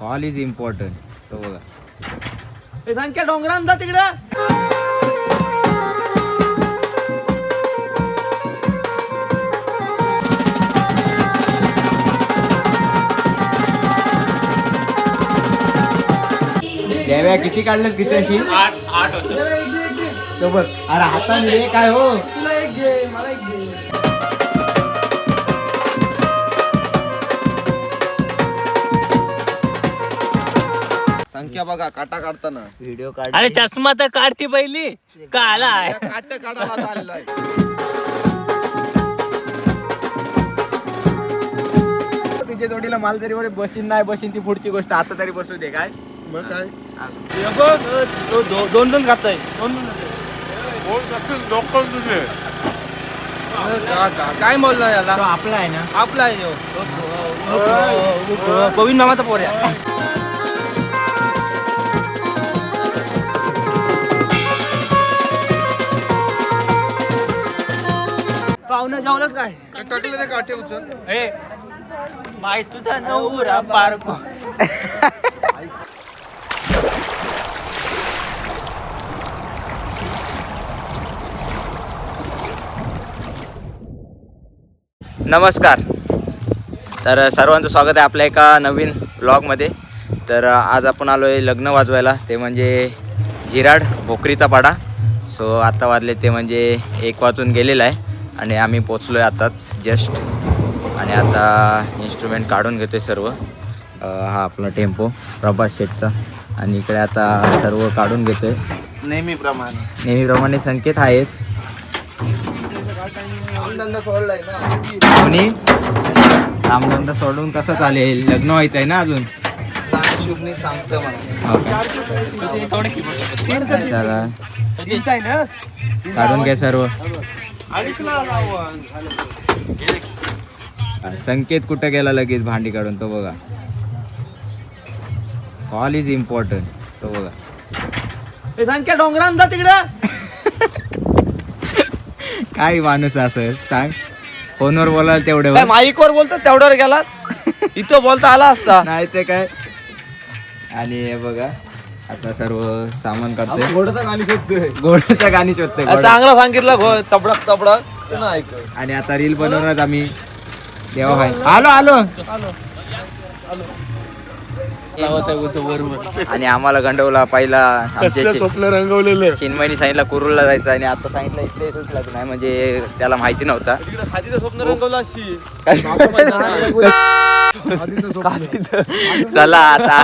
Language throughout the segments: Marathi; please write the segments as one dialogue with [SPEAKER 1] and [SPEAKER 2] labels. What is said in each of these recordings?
[SPEAKER 1] कॉल इज इम्पॉर्टंट तो बघा.
[SPEAKER 2] हे संख्या डोंगरान जा तिकडं?
[SPEAKER 1] देव्या किती काढलेस खिशाशी?
[SPEAKER 3] आठ आठ होतं.
[SPEAKER 1] तो बघ अरे हाताने रे काय हो?
[SPEAKER 4] संख्या बघा काटा काढताना
[SPEAKER 1] व्हिडिओ काढ
[SPEAKER 3] अरे चष्मा तर काढती पहिली का आलाय
[SPEAKER 4] काट काढायला चाललाय
[SPEAKER 1] तुझ्या जोडीला माल तरी बरे बसीन नाही बसीन ती पुढची गोष्ट आता तरी बसू दे काय
[SPEAKER 5] मग काय
[SPEAKER 2] हे बघ, अ, दो- दो- दोन दोन काढताय दोन दोन
[SPEAKER 5] कोण लोकल तुझे
[SPEAKER 2] काय बोलला याला
[SPEAKER 1] तो आपला आहे ना
[SPEAKER 2] आपला आहे ह्यो. अ, अ, अ, गोविंद मामाचा पोर आहे जेवलं काय
[SPEAKER 5] टाकले ते काठे उचल.
[SPEAKER 3] ए बाय तुझा नवरा बारको
[SPEAKER 1] नमस्कार. तर सर्वांचं स्वागत आहे आपल्या एका नवीन ब्लॉगमध्ये तर आज आपण आलो आहे लग्न वाजवायला. ते म्हणजे जिराड भोकरीचा पाडा. सो आता वाजले ते म्हणजे एक वाजून गेलेलं आहे. आणि आम्ही पोचलो आहे आताच जस्ट आणि आता इन्स्ट्रुमेंट काढून घेतो आहे सर्व हा आपला टेम्पो प्रभास शेटचा. आणि इकडे आता सर्व काढून घेतो आहे
[SPEAKER 4] नेहमीप्रमाणे.
[SPEAKER 1] नेहमीप्रमाणे संकेत आहेच कोणी? कामधंदा सोडून कसं चालेल? लग्न व्हायचं आहे ना अजून.
[SPEAKER 4] शुभनी सांगतो मला.
[SPEAKER 1] हो. काढून घ्या सर्व. संकेत कुठं गेला लगेच भांडी काढून तो बघा. कॉल इज इम्पॉर्टंट तो बघा.
[SPEAKER 2] संख्या डोंगरान जा तिकडं.
[SPEAKER 1] काय माणूस असं सांग. फोनवर बोलाल तेवढे
[SPEAKER 4] काय माईक वर बोलतो तेवढ्यावर गेला इथं बोलता आला असता.
[SPEAKER 1] नाही ते काय. आणि हे बघा. आता सर्व सामान काढतोय.
[SPEAKER 4] घोडचं गाणी शोधतोय.
[SPEAKER 1] गाणी शोधतोय गोड.
[SPEAKER 4] चांगला सांगितलं घो तबडक तबडक. ते नाही ऐकत.
[SPEAKER 1] आणि आता रील बनवणार आम्ही. देवा भाई आलो आलो. आणि आम्हाला गंडवला पहिला
[SPEAKER 5] स्वप्न रंगवलेले
[SPEAKER 1] चिन्मयनी सांगितलं कुरुलला जायचं आणि आता सांगितलं इथे लग्न आहे. म्हणजे त्याला माहिती नव्हता.
[SPEAKER 4] स्वप्न रंगवलं अशी.
[SPEAKER 1] चला आता.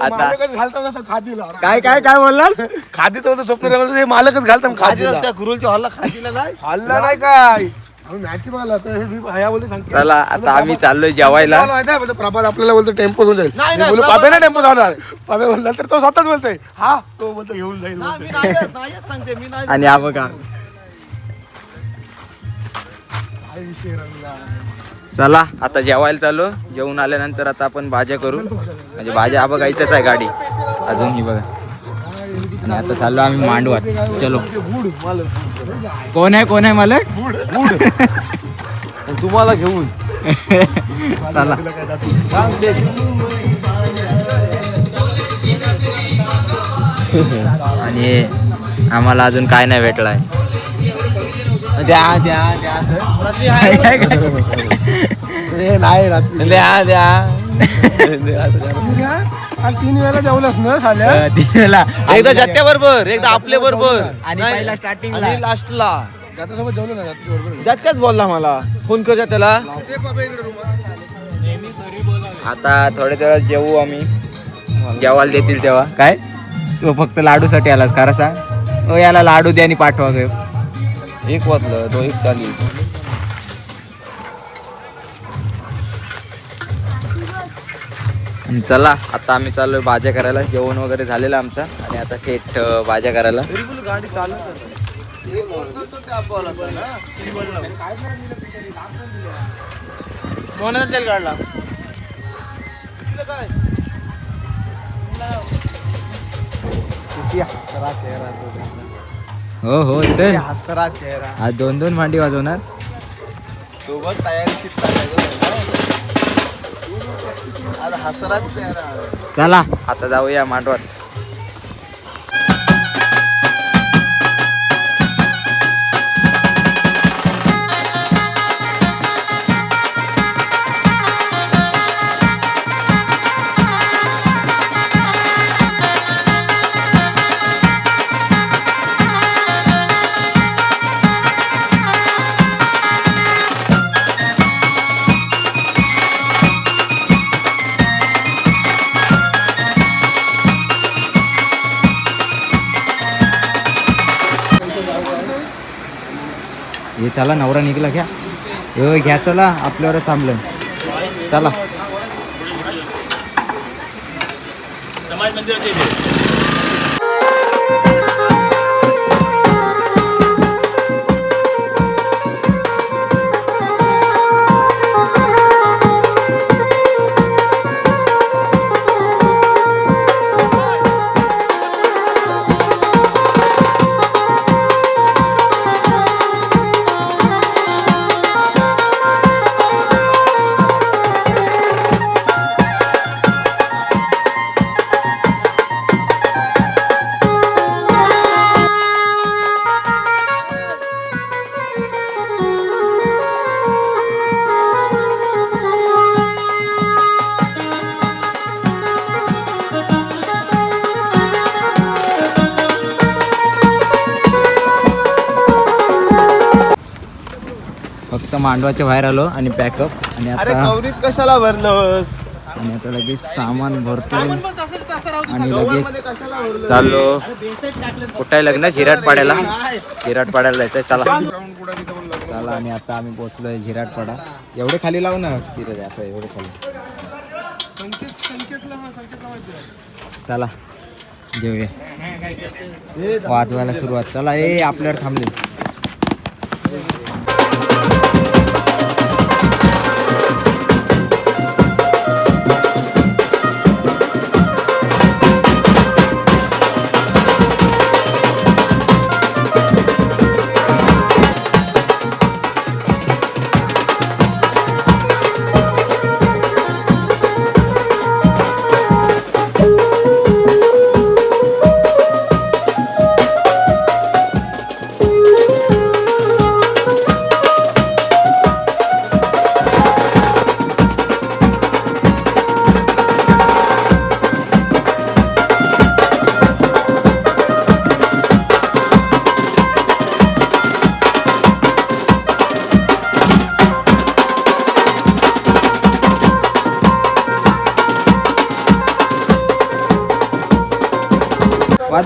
[SPEAKER 1] आता.
[SPEAKER 5] घालतात असं खादीला.
[SPEAKER 1] काय काय काय बोललास?
[SPEAKER 5] खादीचं होतं स्वप्न रंगवलं मालकच घालतात
[SPEAKER 4] खादी
[SPEAKER 5] खादीला.
[SPEAKER 4] त्या गुरुलच्या हॉलला खादीला नाही
[SPEAKER 5] हल्ला नाही काय? मॅच बघायला तर हे मी ह्या बोलते सांगतो.
[SPEAKER 1] चला आता आम्ही चाललोय जेवायला.
[SPEAKER 5] प्रभात आपल्याला बोलतो टेम्पो घेऊन जाईल. बोलू पापे ना टेम्पो जाणार पापे बोलला तर तो स्वतःच बोलतोय. हा तो बोलतो घेऊन जाईल
[SPEAKER 1] आणि हा बघा. चला आता जेवायला चालू. जेवून आल्यानंतर आता आपण भाज्या करू. म्हणजे भाज्या हा बघा इथंच आहे गाडी. अजून ही बघा. आणि आता चाललो आम्ही मांडवात. चलो. कोण आहे कोण आहे मालक?
[SPEAKER 4] तुम्हाला घेऊन.
[SPEAKER 1] चला. आणि आम्हाला अजून काय नाही भेटलाय.
[SPEAKER 4] द्या द्या द्या.
[SPEAKER 1] काय काय काय?
[SPEAKER 5] नाही
[SPEAKER 4] द्या द्या.
[SPEAKER 5] आणि तीन वेळा जेवलंस ना झाल्या?
[SPEAKER 1] अं, तिला
[SPEAKER 4] एकदा जत्त्या बरोबर एकदा आपल्या बरोबर
[SPEAKER 1] आणि पहिला starting ला.
[SPEAKER 4] आणि लास्टला
[SPEAKER 5] जात्यासोबत जेवलं ना जात्या बरोबर.
[SPEAKER 4] जत्त्याच बोलला मला. फोन कर त्याला
[SPEAKER 5] ते पापे इकडे रुमाल.
[SPEAKER 1] आता थोड्या वेळात जेवू आम्ही. जेवायला देतील तेव्हा. काय? तू फक्त लाडूसाठी आलास खरं सांग. ओ याला लाडू द्या आणि पाठवा ग.
[SPEAKER 4] एक वाजलं तो एक चाळीस.
[SPEAKER 1] चला आता आम्ही चाललोय भाज्या करायला. जेवण वगैरे झालेलं आमचं. आणि आता थेट भाज्या करायला.
[SPEAKER 4] गाडी चालू कोणाचा तेल काढला. किती हसरा चेहरा तो त्याचा.
[SPEAKER 1] हो हो चल.
[SPEAKER 4] हसरा चेहरा.
[SPEAKER 1] आज दोन दोन भांडी वाजवणार.
[SPEAKER 4] सोबत तयारी चित्ता
[SPEAKER 1] चला. आता जाऊया मांडवात. हे चला नवरा निघला घ्या. हो घ्या चला. आपल्यावर थांबलं. चला.
[SPEAKER 2] समाज मंदिराच्या
[SPEAKER 1] फक्त मांडवाच्या बाहेर आलो आणि पॅकअप आणि आता
[SPEAKER 4] कशाला भरलोस?
[SPEAKER 1] आणि आता लगेच सामान भरतो आणि लगेच चाललो. कुठं आहे लग्न? झिराट पाड्याला. झिराट पाड्याला जायचंय. चला. चला. आणि आता आम्ही पोहोचलोय झिराट पाडा. एवढे खाली लावू ना. तिथे असं एवढे खाली. चला. जेऊया वाजवायला सुरुवात. चला ए आपल्यावर थांबले.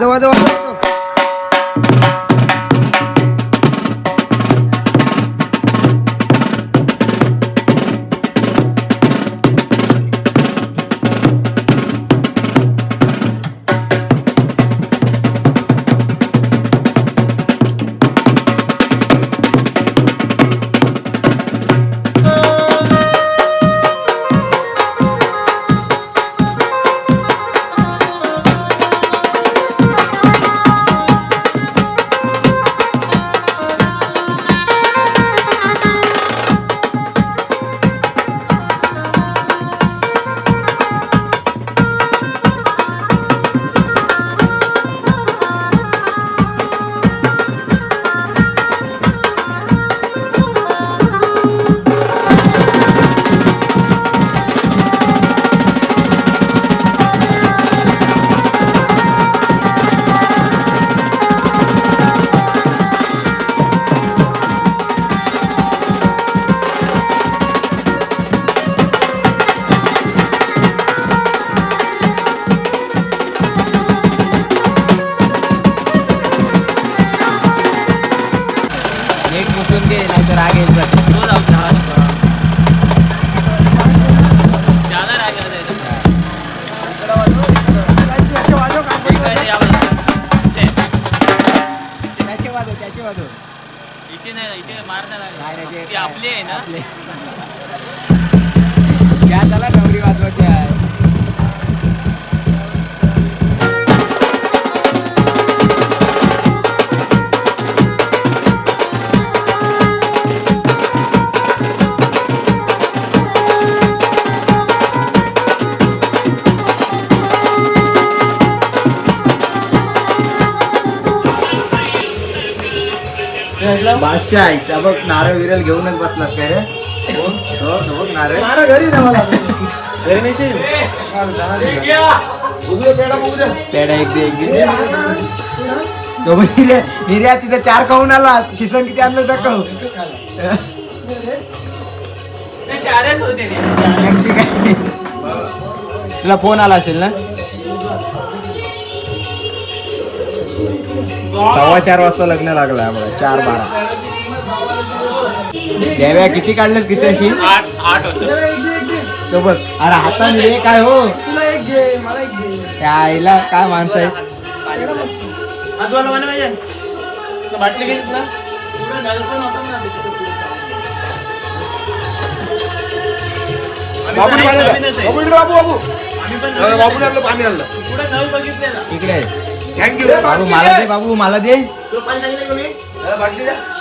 [SPEAKER 1] vaya, vaya, Dragons. बादशाह आहेस बघ नारळ विरल घेऊनच बसलास काय रे? हो हो, बघ नारळ.
[SPEAKER 5] घरी नाही मला.
[SPEAKER 1] घरी नेशील? पेढा एक दे एक दे. तो तिथं चार खाऊन आलास किसन किती आणलं दाखव
[SPEAKER 3] ते चारच होते रे
[SPEAKER 1] नक्की काय? तुला फोन आला असेल ना? सव्वा चार वाजता लग्न लागलं आम्हाला चार बारा. देव्या किती
[SPEAKER 3] आठ आठ होतं.
[SPEAKER 1] तो बघ अरे हाताने रे काय हो? तुला एक घे मला एक घे. त्या आईला काय माणसं आहे
[SPEAKER 4] बाटली घेत ना
[SPEAKER 5] बाबू पाणी. बाबू इकडे बाबू बाबू बाबूने आणलं पाणी आणलं
[SPEAKER 3] पुढे नळ बघितलेला
[SPEAKER 1] इकडे आहे.
[SPEAKER 5] थँक्यू
[SPEAKER 1] बाबू मला दे. बाबू मला दे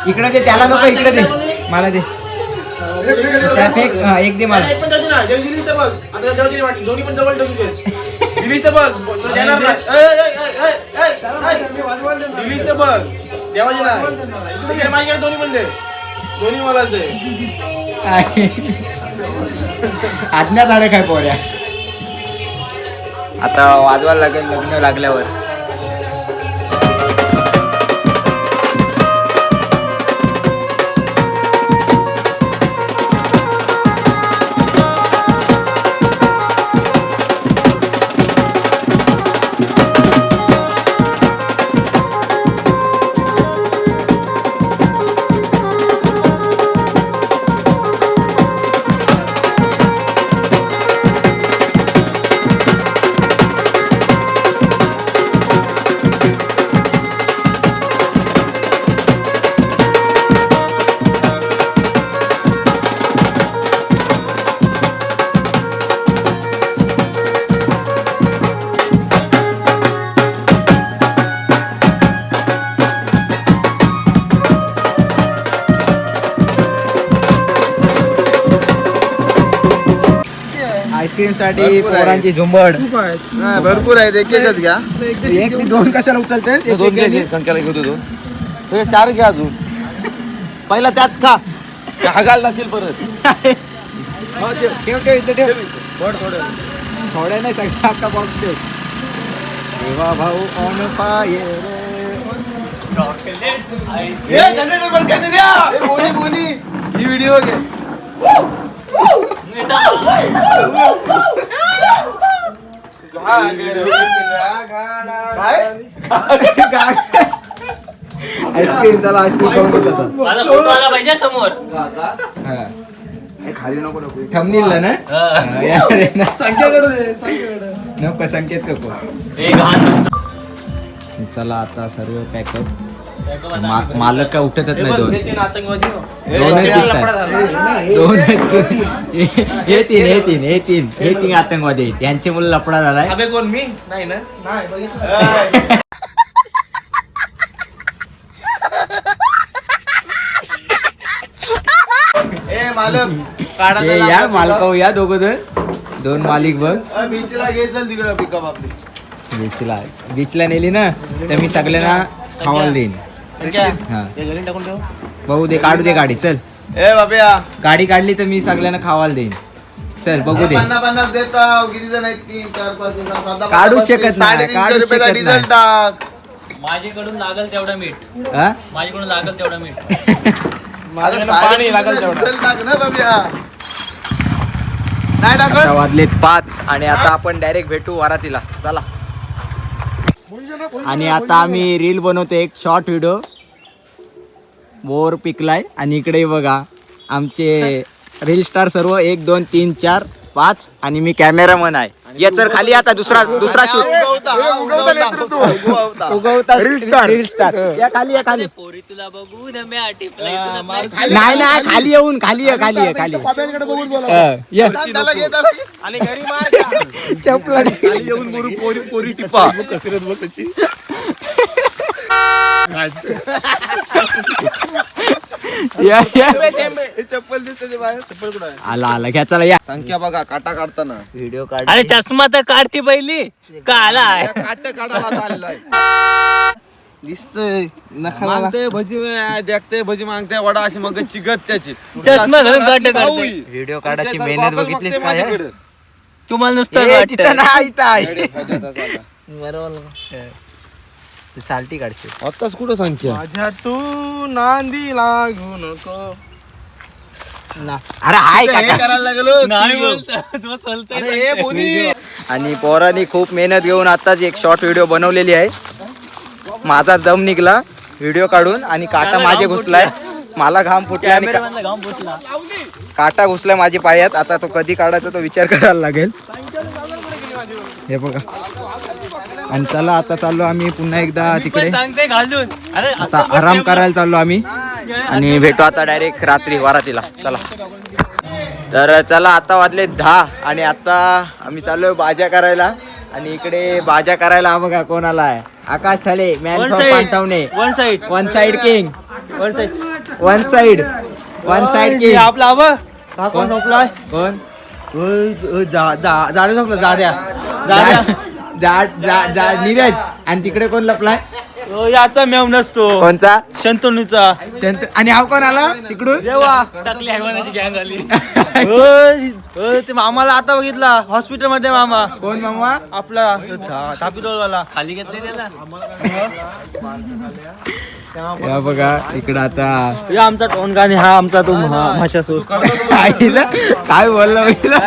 [SPEAKER 1] इकडे दे त्याला नको इकडे दे. मला दे. त्या फेक हा, एक दे मला.
[SPEAKER 4] दोन्ही मला दे.
[SPEAKER 1] काय? आज्ञात आलं काय पोऱ्या? आता वाजवायला लागेल लग्न लागल्यावर. साठी
[SPEAKER 4] भरपूर आहे.
[SPEAKER 1] पोरांची झुंबड.
[SPEAKER 4] नाही, भरपूर आहेत एक एकच घ्या.
[SPEAKER 1] एक ते दोन कशाला उचलते?
[SPEAKER 4] दोन घे संख्याला घेतो दोन. तुझे चार घ्या अजून. पहिला त्याच खा. हागायला नसेल परत.
[SPEAKER 1] ठेव ठेव इथं ठेव. थोड्या नाही सगळा अख्खा बॉक्स ठेव. देवा भाऊ ऑन
[SPEAKER 4] बोनी ही व्हिडिओ घे.
[SPEAKER 1] आईस्क्रीम त्याला आईस्क्रीम खाऊन देत होता
[SPEAKER 3] माझा फोटो आला पाहिजे समोर.
[SPEAKER 4] खाली नको नको.
[SPEAKER 1] थंबनील ना?
[SPEAKER 3] हा.
[SPEAKER 1] हा, या रे ना. नको संकेत नको.
[SPEAKER 3] हे घाण.
[SPEAKER 1] चला आता सर्व पॅकअप मालक काय उठतच नाही दोन.
[SPEAKER 4] तीन आतंकवादी हो. हे
[SPEAKER 1] दिसतात.
[SPEAKER 4] लफडा झाला.
[SPEAKER 1] दोन हे तीन हे तीन हे तीन हे तीन आतंकवादी आहेत. यांचे मुलं लपडा झालाय.
[SPEAKER 4] अबे कोण मी? नाही ना? नाही बघितलं. ए. मालक काढा
[SPEAKER 1] हे या मालकाऊ या दोघं जण. दोन मालिक बघ.
[SPEAKER 4] बीचला घे चल तिकडं पिकअप आपली.
[SPEAKER 1] बीचला बीचला नेली ना तर मी सगळ्यांना खावायला देईन. हा.
[SPEAKER 4] घरी टाकून ठेव.
[SPEAKER 1] बघू दे काढू दे गाडी. चल.
[SPEAKER 4] ए बाबया
[SPEAKER 1] गाडी काढली तर मी सगळ्यांना खावायला देईन. चल बघू दे.
[SPEAKER 4] पन्नास पन्नास देता किती जण आहेत? तीन चार पाच जण, सात, दहा,
[SPEAKER 1] काढूच
[SPEAKER 4] पस्तीस,
[SPEAKER 1] शकत नाही,
[SPEAKER 4] साडेतीनशे रुपयाचा
[SPEAKER 1] शकत
[SPEAKER 4] डिझेल
[SPEAKER 1] नाही.
[SPEAKER 4] टाक.
[SPEAKER 3] माझ्याकडून लागल तेवढं मीठ.
[SPEAKER 1] हा?
[SPEAKER 3] माझ्याकडून लागल तेवढं मीठ.
[SPEAKER 4] माझं पाणी लागल डिझेल टाक ना बाबया नाही
[SPEAKER 1] आता वाजलेत पाच आणि आता आपण डायरेक्ट भेटू वरातीला. चला. आणि आता आम्ही रील बनवतो एक शॉर्ट व्हिडिओ बोर पिकलाय आणि इकडे बघा आमचे रील स्टार सर्व एक दोन तीन चार पाच आणि मी कॅमेरामन आहे. याचर खाली आता दुसरा दुसरा शूट
[SPEAKER 4] उगवता, हा,
[SPEAKER 5] Reel star.
[SPEAKER 1] या खाली या खाली.
[SPEAKER 3] पोरी तुला बघू न मी टिपला इथून नाही.
[SPEAKER 1] नाही खाली. येऊन खाली ये खाली ये खाली ये.
[SPEAKER 5] पाप्याकडे बघून बोला.
[SPEAKER 1] हा, ये.
[SPEAKER 4] त्याला घे, त्याला घे. आणि घरी मार का?
[SPEAKER 1] चपला
[SPEAKER 4] खाली येऊन पोरी पोरी पोरी टिपा.
[SPEAKER 5] कसरत बघ त्याची
[SPEAKER 1] या या.
[SPEAKER 4] चप्पल दिसते ते बाहेर. चप्पल कुठं आहे?
[SPEAKER 1] आला आला. घ्या चला या.
[SPEAKER 4] संख्या बघा काटा काढताना.
[SPEAKER 1] व्हिडिओ काढ.
[SPEAKER 3] अरे चष्मा तर काढती पहिली. का आला
[SPEAKER 4] काट काढायला चाललाय. दिसतंय. मागते भजी अं, देखते भजी मागते वडा अशी मग चिगत त्याची.
[SPEAKER 3] चष्मा घालून काढते,
[SPEAKER 4] भाऊ
[SPEAKER 3] काढते.
[SPEAKER 4] ही.
[SPEAKER 1] व्हिडिओ काढायची मेहनत
[SPEAKER 4] गॉगल
[SPEAKER 1] बघितलीस
[SPEAKER 4] मागते
[SPEAKER 1] काय?
[SPEAKER 4] माझ्याकडं.
[SPEAKER 3] तुम्हाला नुसतं
[SPEAKER 1] ए,
[SPEAKER 3] वाटतं.
[SPEAKER 1] तिथं नाही इथं आहे. तू चालती काढशील.
[SPEAKER 4] आत्ताच कुठं सांगते
[SPEAKER 5] माझ्या तू नांदी लागू नको.
[SPEAKER 1] अरे हाय काका.
[SPEAKER 4] करायला लागलो
[SPEAKER 3] नाही बोलता. तो चालतंय.
[SPEAKER 4] अरे बोनी
[SPEAKER 1] आणि पोरांनी खूप मेहनत घेऊन आताच एक शॉर्ट व्हिडिओ बनवलेली आहे. माझा दम निघला. व्हिडिओ काढून आणि काटा माझे घुसलाय. मला घाम फुटला आणि काटा घुसलाय माझ्या पायात. आता तो कधी काढायचा तो विचार करायला लागेल. हे बघा. आणि चला आता चाललो आम्ही पुन्हा एकदा तिकडे. आता आराम करायला चाललो आम्ही. आणि भेटू आता डायरेक्ट रात्री वारातीला. चला. तर चला आता वाजले दहा आणि आता आम्ही चाललोय बाजा करायला. आणि इकडे बाजा करायला हा बघा कोण आलाय आकाश थाले man पांटावणे
[SPEAKER 3] one side
[SPEAKER 1] one side king
[SPEAKER 3] one side
[SPEAKER 1] one side one side king
[SPEAKER 3] आपला कोण
[SPEAKER 1] कोण?
[SPEAKER 3] जाड्या झोपला जाड्या.
[SPEAKER 1] जाड जाड जाड नीरज. आणि तिकडे कोण लपलाय?
[SPEAKER 3] याचा मेव नसतो.
[SPEAKER 1] कोणचा?
[SPEAKER 3] शंतनूचा.
[SPEAKER 1] शंत आणि हा कोण आला तिकडून?
[SPEAKER 3] देवा. टाकली हैवानाची गँग आली. ओय, ओय, ते मामाला आता बघितला. हॉस्पिटलमध्ये मामा.
[SPEAKER 1] कोण मामा?
[SPEAKER 3] आपला खाली घेतले त्याला?
[SPEAKER 1] या बघा इकडं आता
[SPEAKER 3] हे आमचा टोन गाणे हा आमचा तो भाषासूर
[SPEAKER 1] काय बोललं बघितलं?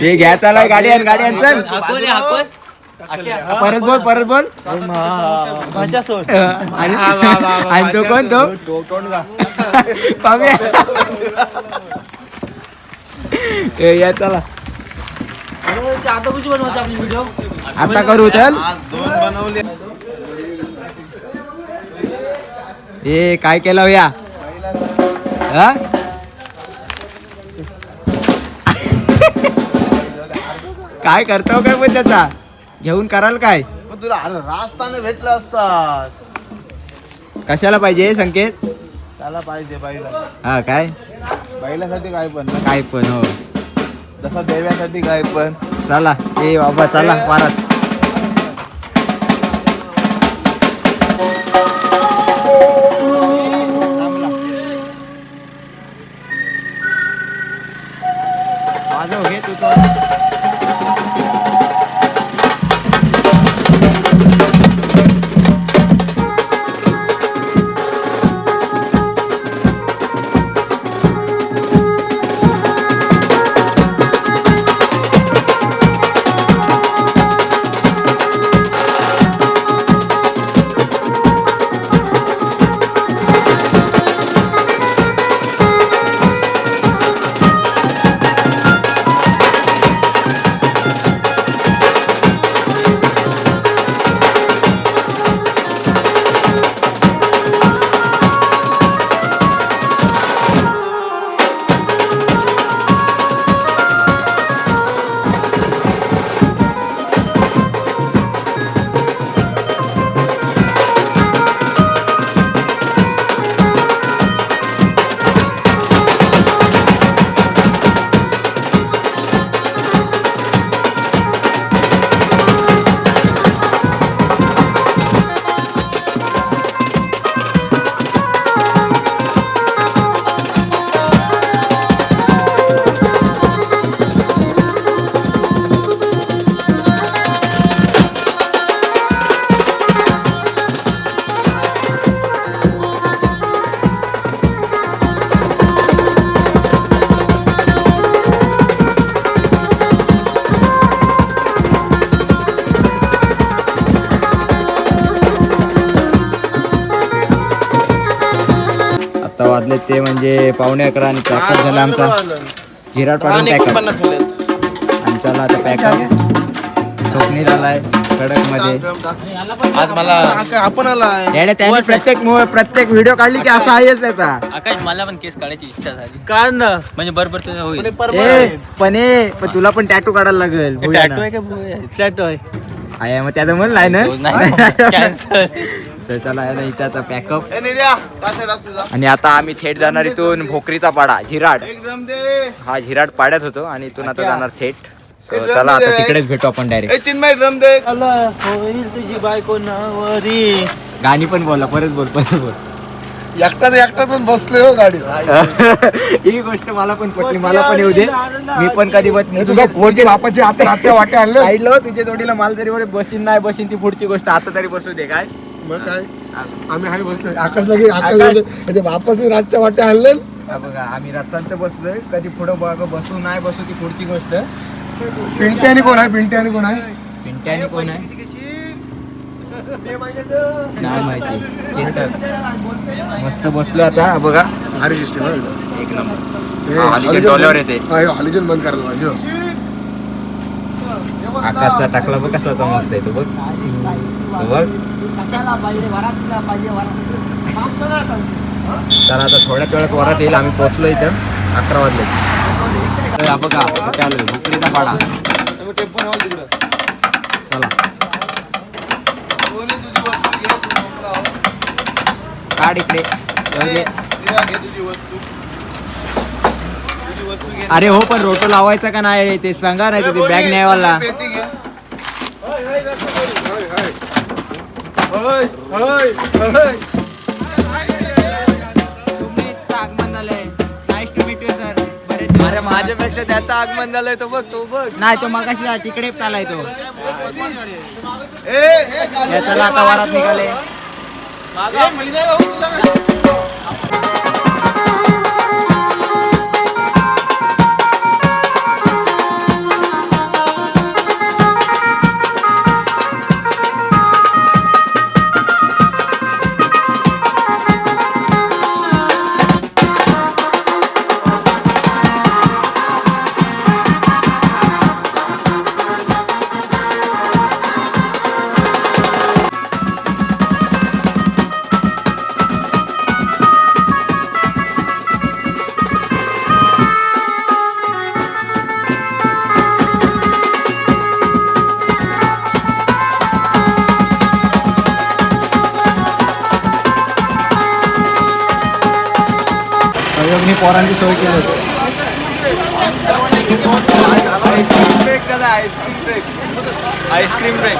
[SPEAKER 1] हे घ्या चालाय गाडी आण गाडी आण चल. परत बोल परत बोल. आणि आणि तो कोण तो. ए, या चला
[SPEAKER 3] आता कशी बनवायची आपली व्हिडिओ
[SPEAKER 1] आता करू चल. ए काय केलं हो या? हा? काय करतो काय पण त्याचा? घेऊन कराल काय?
[SPEAKER 4] पण तुला अरे रास्ताने भेटला असतात.
[SPEAKER 1] कशाला पाहिजे संकेत?
[SPEAKER 4] त्याला पाहिजे बाईला.
[SPEAKER 1] हा काय?
[SPEAKER 4] बाईलासाठी काय पण
[SPEAKER 1] काय पण हो.
[SPEAKER 4] जसा देव्यासाठी काय पण.
[SPEAKER 1] चला ए बाबा चला वारात वाजले ते म्हणजे पावणे अकरा आणि पॅकअप झाला आमचा. जिराड पाडून पॅकअप आणि चला आता पॅकअप स्वप्नी झालाय कडकमध्ये
[SPEAKER 4] आज मला आपण
[SPEAKER 1] याने त्याने प्रत्येक प्रत्येक व्हिडिओ काढली की असा आहेच त्याचा.
[SPEAKER 3] आकाश मला पण केस काढायची इच्छा झाली. काढ ना. म्हणजे बरोबर तुझं होईल.
[SPEAKER 1] पण तुला पण टॅटू काढायला लागेल.
[SPEAKER 3] टॅटो आहे का? टॅटो आहे.
[SPEAKER 1] आहे मग त्याचं म्हणलं आहे. ना
[SPEAKER 3] कॅन्सर
[SPEAKER 1] तर चला याला इथं आता पॅकअप आणि आता आम्ही थेट जाणार इथून भोकरीचा पाडा झिराड. हा झिराड पाड्यात होतो आणि इथून आता जाणार थेट. चला आता तिकडेच भेटू आपण डायरेक्ट
[SPEAKER 4] चिन्मय ड्रम दे.
[SPEAKER 3] तुझी बायको नावरी.
[SPEAKER 1] गाणी पण बोला परत बोल परत बोल.
[SPEAKER 5] एकटाच एकटाच पण बसलोय हो गाडी.
[SPEAKER 1] ही गोष्ट मला पण पटली मला पण येऊ दे. मी पण कधी बस
[SPEAKER 5] तुझा पोरगी बापाची आता रातच्या वाट्या आणले
[SPEAKER 1] हो, तुझ्या जोडीला माल तरी बसीन नाही बसीन ती पुढची गोष्ट. आता तरी बसू दे काय?
[SPEAKER 5] मग काय? आम्ही हाय बसलोय. आकाश लगे आकाश लगे म्हणजे बापासने रातच्या वाट्या आणले
[SPEAKER 1] हा बघा आम्ही रस्त्यात बसलोय. कधी पुढं बघ बसू नाही बसू ती पुढची गोष्ट.
[SPEAKER 5] पिंट्याने कोण आहे? पिंट्याने कोण आहे?
[SPEAKER 1] पिंट्याने कोण आहे? नाही माहिती. चेतक मस्त बसलो आता. हा बघा.
[SPEAKER 5] भारी सिस्टम
[SPEAKER 1] एक नंबर. हॉलिजन डॉलर येते.
[SPEAKER 5] हॉलिजन बंद करायला पाहिजे हो.
[SPEAKER 1] आकाशचा टाकला बघ कसला चमकतोय तो बघ. तो बघ. तर आता. थोड्याच वेळात वरात येईल आम्ही पोहोचलो इथं अकरा वाजले. हा बघा कुठे पाडा. चला. काढ इकडे. अरे हो पण रोटो लावायचा का नाही? ते सांगा नाही ते बॅग न्यायवाला.
[SPEAKER 5] होय, होय, होय.
[SPEAKER 1] आगमन झालंय. Nice to meet you sir
[SPEAKER 4] अरे माझ्यापेक्षा त्याचं आगमन झालंय तो बघ तो बघ.
[SPEAKER 1] नाही तो मगाशी तिकडे चालाय तो.
[SPEAKER 4] ए, ए,
[SPEAKER 1] याच्याला आता वरात निघाले. पोरांची सोय केली होती.
[SPEAKER 4] Break ice cream break ice cream break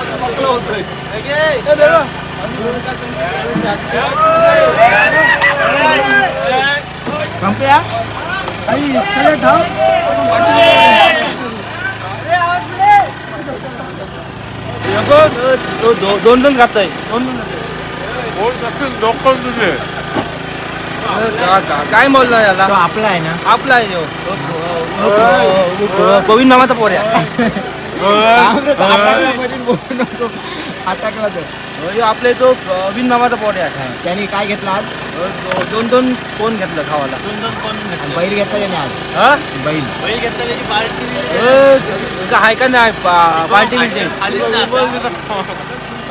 [SPEAKER 3] दोन दोन खाताय दोन दोन का- का- काय बोलला याला
[SPEAKER 1] तो आपला आहे ना?
[SPEAKER 3] आपला आहे ह्यो. गोविंद मामाचा पोर आहे.
[SPEAKER 1] अटकला तर
[SPEAKER 3] आपले तो गोविंद मामाचा पोर आहे.
[SPEAKER 1] त्यांनी काय घेतला आज?
[SPEAKER 3] दो- दोन दोन कोण घेतलं खावाला?
[SPEAKER 1] बैल घेतला त्याने आज?
[SPEAKER 3] हा?
[SPEAKER 1] बैल.
[SPEAKER 3] अ, का हाय का नाही? पा- पार्टी बिल्टी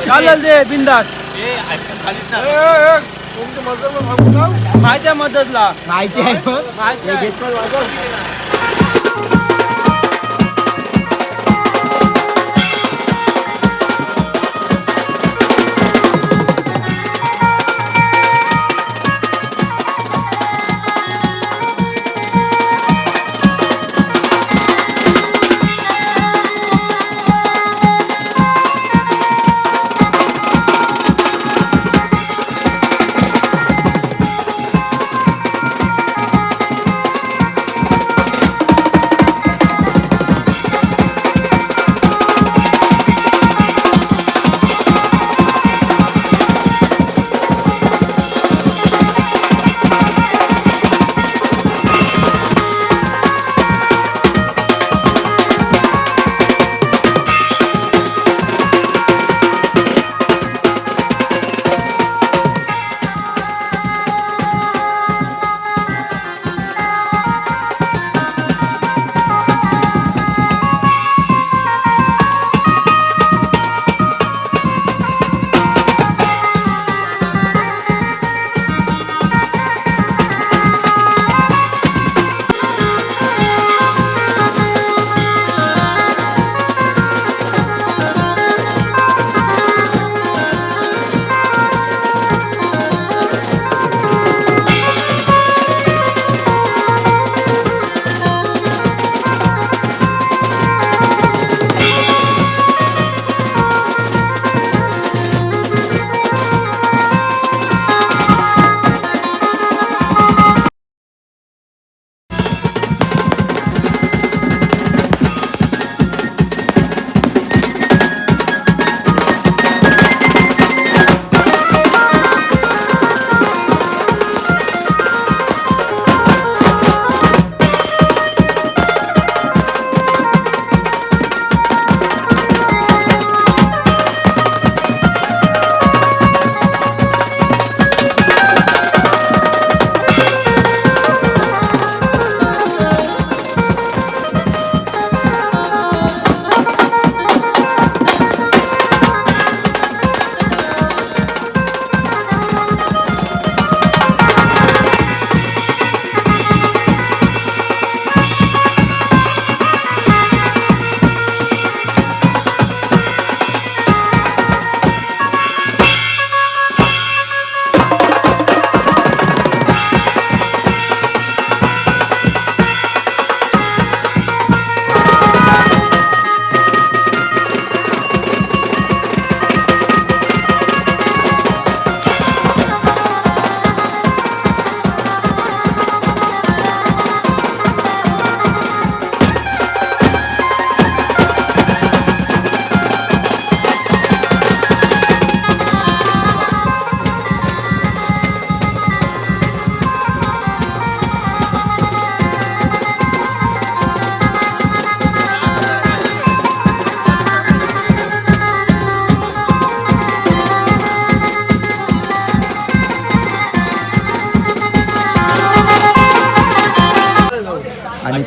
[SPEAKER 3] चालेल दे बिंदास. माहिती मदतला
[SPEAKER 1] माहिती आहे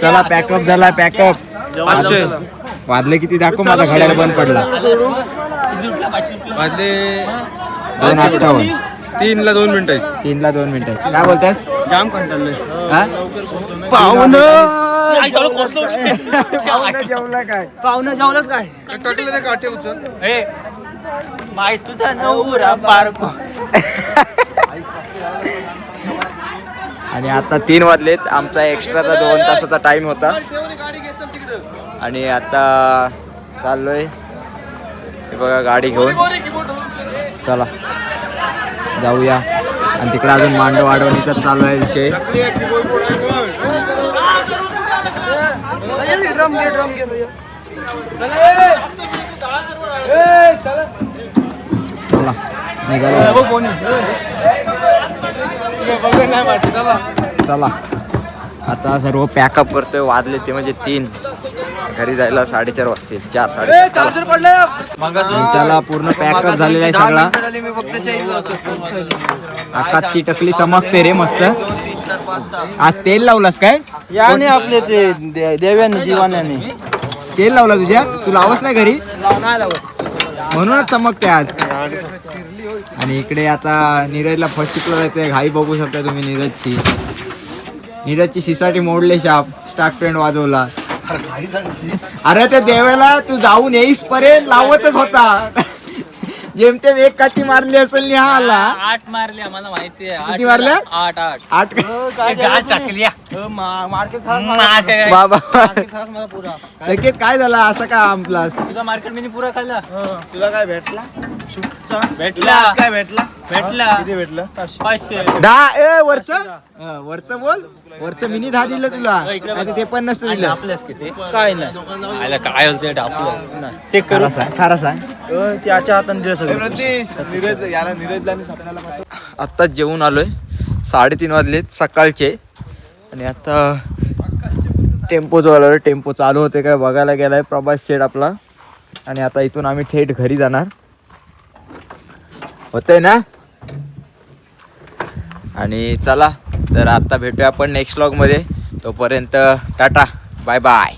[SPEAKER 1] चला पॅकअप झाला पॅकअप
[SPEAKER 4] पाचशे.
[SPEAKER 1] वाजले किती दाखव माझा घड्याळ बंद पडला.
[SPEAKER 4] वाजले
[SPEAKER 1] दोन अठ्ठावन्न.
[SPEAKER 4] तीन ला दोन मिनिटं आहेत.
[SPEAKER 1] तीनला दोन मिनिटं काय बोलतास?
[SPEAKER 3] जाम कंटाळलोय
[SPEAKER 1] हा?
[SPEAKER 3] पाहुणं.
[SPEAKER 1] जेवला काय?
[SPEAKER 3] पाहुणं जेवलं काय?
[SPEAKER 4] टाकले ते काठे उचल.
[SPEAKER 3] ए माय तुझा नवरा बारको.
[SPEAKER 1] आणि आता तीन वाजलेत. आमचा एक्स्ट्राचा दोन तासाचा टाईम होता. आणि आता चाललोय. हे बघा गाडी घेऊन. चला. जाऊया. आणि तिकडे अजून मांडव वाढवणीचा चालू आहे विषय. चला. निघाला. चला. आता सर्व पॅकअप करतोय वाजले ते म्हणजे तीन. घरी जायला साडेचार वाजतील चार साडे
[SPEAKER 3] चार्जर पडलं.
[SPEAKER 1] चला पूर्ण पॅकअप झालेला आहे सगळा. आकाशची टकली चमकते रे मस्त. आज तेल लावलास काय?
[SPEAKER 3] याने आपले ते देव्याने जीवाने
[SPEAKER 1] तेल लावला तुझ्या? तू लावस नाही घरी? म्हणूनच चमकते आज. आणि इकडे आता नीरजला फर्स्ट शिकला जायचंय घाई बघू शकता तुम्ही नीरजची. नीरजची शिसाठी मोडले शाप स्टार्ट पेंट वाजवला.
[SPEAKER 5] अरे काही सांगशील
[SPEAKER 1] अरे त्या देवाला तू जाऊन येईस पर्यंत लावतच होता. जेमतेम एक काठी मारली असेल नि हा आला
[SPEAKER 6] आठ मारले आम्हाला माहिती आहे.
[SPEAKER 1] किती मारल्या?
[SPEAKER 6] आठ आठ.
[SPEAKER 1] आठ
[SPEAKER 6] गाज टाकल्या
[SPEAKER 3] मार्केट
[SPEAKER 1] बाबा.
[SPEAKER 3] खास मला पुरा.
[SPEAKER 1] संकेत काय झाला? असं का आमप्लास
[SPEAKER 6] तुझा मार्केटमध्ये पुरा खाल्ला?
[SPEAKER 3] तुला काय भेटला?
[SPEAKER 6] भेटला.
[SPEAKER 3] काय भेटला?
[SPEAKER 6] भेटला.
[SPEAKER 3] किती भेटलं?
[SPEAKER 6] पाचशे.
[SPEAKER 1] दहा ए वरच? वरच बोल. वरच मिनी दहा दिलं तुला. नाहीतर ते पण नसतं दिलं.
[SPEAKER 6] आपल्यास किती
[SPEAKER 3] काय नाही.
[SPEAKER 6] काय होते चेक करू.
[SPEAKER 1] सांग खरा सांग.
[SPEAKER 3] अ, त्याच्या हाताने दिलं सगळं.
[SPEAKER 4] नीरज याला नीरजला आणि सपनाला
[SPEAKER 1] आत्ताच जेवून आलोय. साडेतीन वाजलेत सकाळचे. आणि आता टेम्पो जवळ आलो टेम्पो चालू होते काय बघायला गेलाय प्रभास शेड आपला. आणि आता इथून आम्ही थेट घरी जाणार. होतंय ना? आणि चला तर आत्ता भेटूया आपण नेक्स्टमध्ये. तोपर्यंत टाटा बाय बाय